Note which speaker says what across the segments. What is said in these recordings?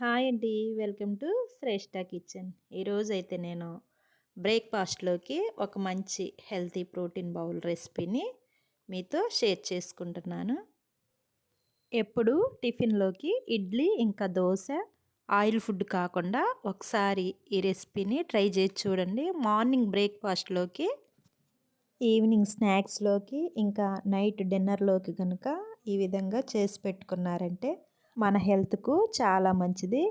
Speaker 1: Hi అండి. Welcome to Shreshta kitchen. ఈరోజు అయితే నేను బ్రేక్ఫాస్ట్లోకి ఒక మంచి హెల్తీ ప్రోటీన్ బౌల్ రెసిపీని మీతో షేర్ చేసుకుంటున్నాను. ఎప్పుడు టిఫిన్లోకి ఇడ్లీ ఇంకా దోశ ఆయిల్ ఫుడ్ కాకుండా ఒకసారి ఈ రెసిపీని ట్రై చేసి చూడండి. మార్నింగ్ బ్రేక్ఫాస్ట్లోకి ఈవినింగ్ స్నాక్స్లోకి ఇంకా నైట్ డిన్నర్లోకి కనుక ఈ విధంగా చేసి పెట్టుకున్నారంటే మన హెల్త్కు చాలా మంచిది.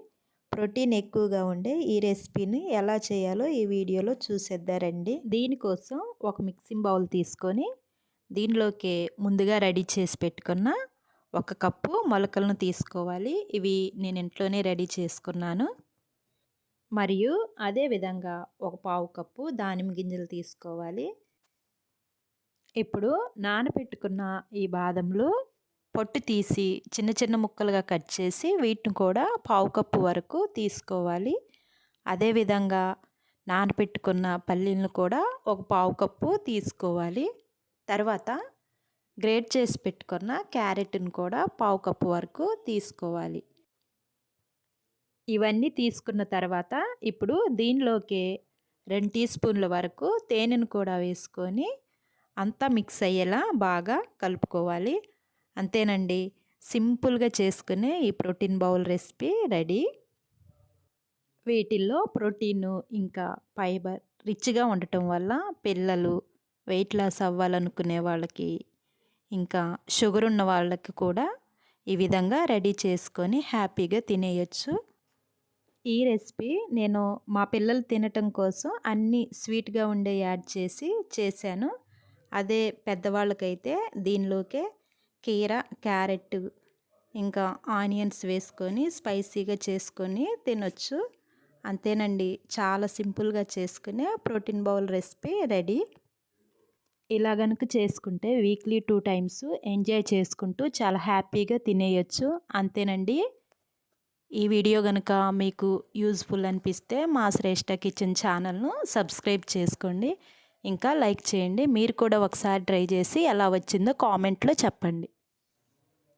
Speaker 1: ప్రోటీన్ ఎక్కువగా ఉండే ఈ రెసిపీని ఎలా చేయాలో ఈ వీడియోలో చూసేద్దారండి. దీనికోసం ఒక మిక్సింగ్ బౌల్ తీసుకొని దీనిలోకి ముందుగా రెడీ చేసి పెట్టుకున్న ఒక కప్పు మొలకలను తీసుకోవాలి. ఇవి నేను ఇంట్లోనే రెడీ చేసుకున్నాను. మరియు అదేవిధంగా ఒక పావు కప్పు దానిమ్మ గింజలు తీసుకోవాలి. ఇప్పుడు నానబెట్టుకున్న ఈ బాదంలో పొట్టు తీసి చిన్న చిన్న ముక్కలుగా కట్ చేసి వీటిని కూడా పావు కప్పు వరకు తీసుకోవాలి. అదేవిధంగా నానపెట్టుకున్న పల్లీలను కూడా ఒక పావు కప్పు తీసుకోవాలి. తర్వాత గ్రేట్ చేసి పెట్టుకున్న క్యారెట్ని కూడా పావు కప్పు వరకు తీసుకోవాలి. ఇవన్నీ తీసుకున్న తర్వాత ఇప్పుడు దీనిలోకి రెండు టీ స్పూన్ల వరకు తేనెను కూడా వేసుకొని అంతా మిక్స్ అయ్యేలా బాగా కలుపుకోవాలి. అంతేనండి. సింపుల్గా చేసుకునే ఈ ప్రోటీన్ బౌల్ రెసిపీ రెడీ. వీటిల్లో ప్రోటీన్ ఇంకా ఫైబర్ రిచ్గా ఉండటం వల్ల పిల్లలు వెయిట్ లాస్ అవ్వాలనుకునే వాళ్ళకి ఇంకా షుగర్ ఉన్న వాళ్ళకి కూడా ఈ విధంగా రెడీ చేసుకొని హ్యాపీగా తినేయచ్చు. ఈ రెసిపీ నేను మా పిల్లలు తినటం కోసం అన్నీ స్వీట్గా ఉండే యాడ్ చేసి చేశాను. అదే పెద్దవాళ్ళకైతే దీనిలోకే కీర క్యారెట్ ఇంకా ఆనియన్స్ వేసుకొని స్పైసీగా చేసుకొని తినొచ్చు. అంతేనండి చాలా సింపుల్గా చేసుకునే ప్రోటీన్ బౌల్ రెసిపీ రెడీ. ఇలా కనుక చేసుకుంటే వీక్లీ టూ టైమ్స్ ఎంజాయ్ చేసుకుంటూ చాలా హ్యాపీగా తినేయచ్చు. అంతేనండి. ఈ వీడియో కనుక మీకు యూజ్ఫుల్ అనిపిస్తే మా శ్రేష్ఠ కిచెన్ ఛానల్ను సబ్స్క్రైబ్ చేసుకోండి. ఇంకా లైక్ చేయండి. మీరు కూడా ఒకసారి ట్రై చేసి ఎలా వచ్చిందో కామెంట్లో చెప్పండి.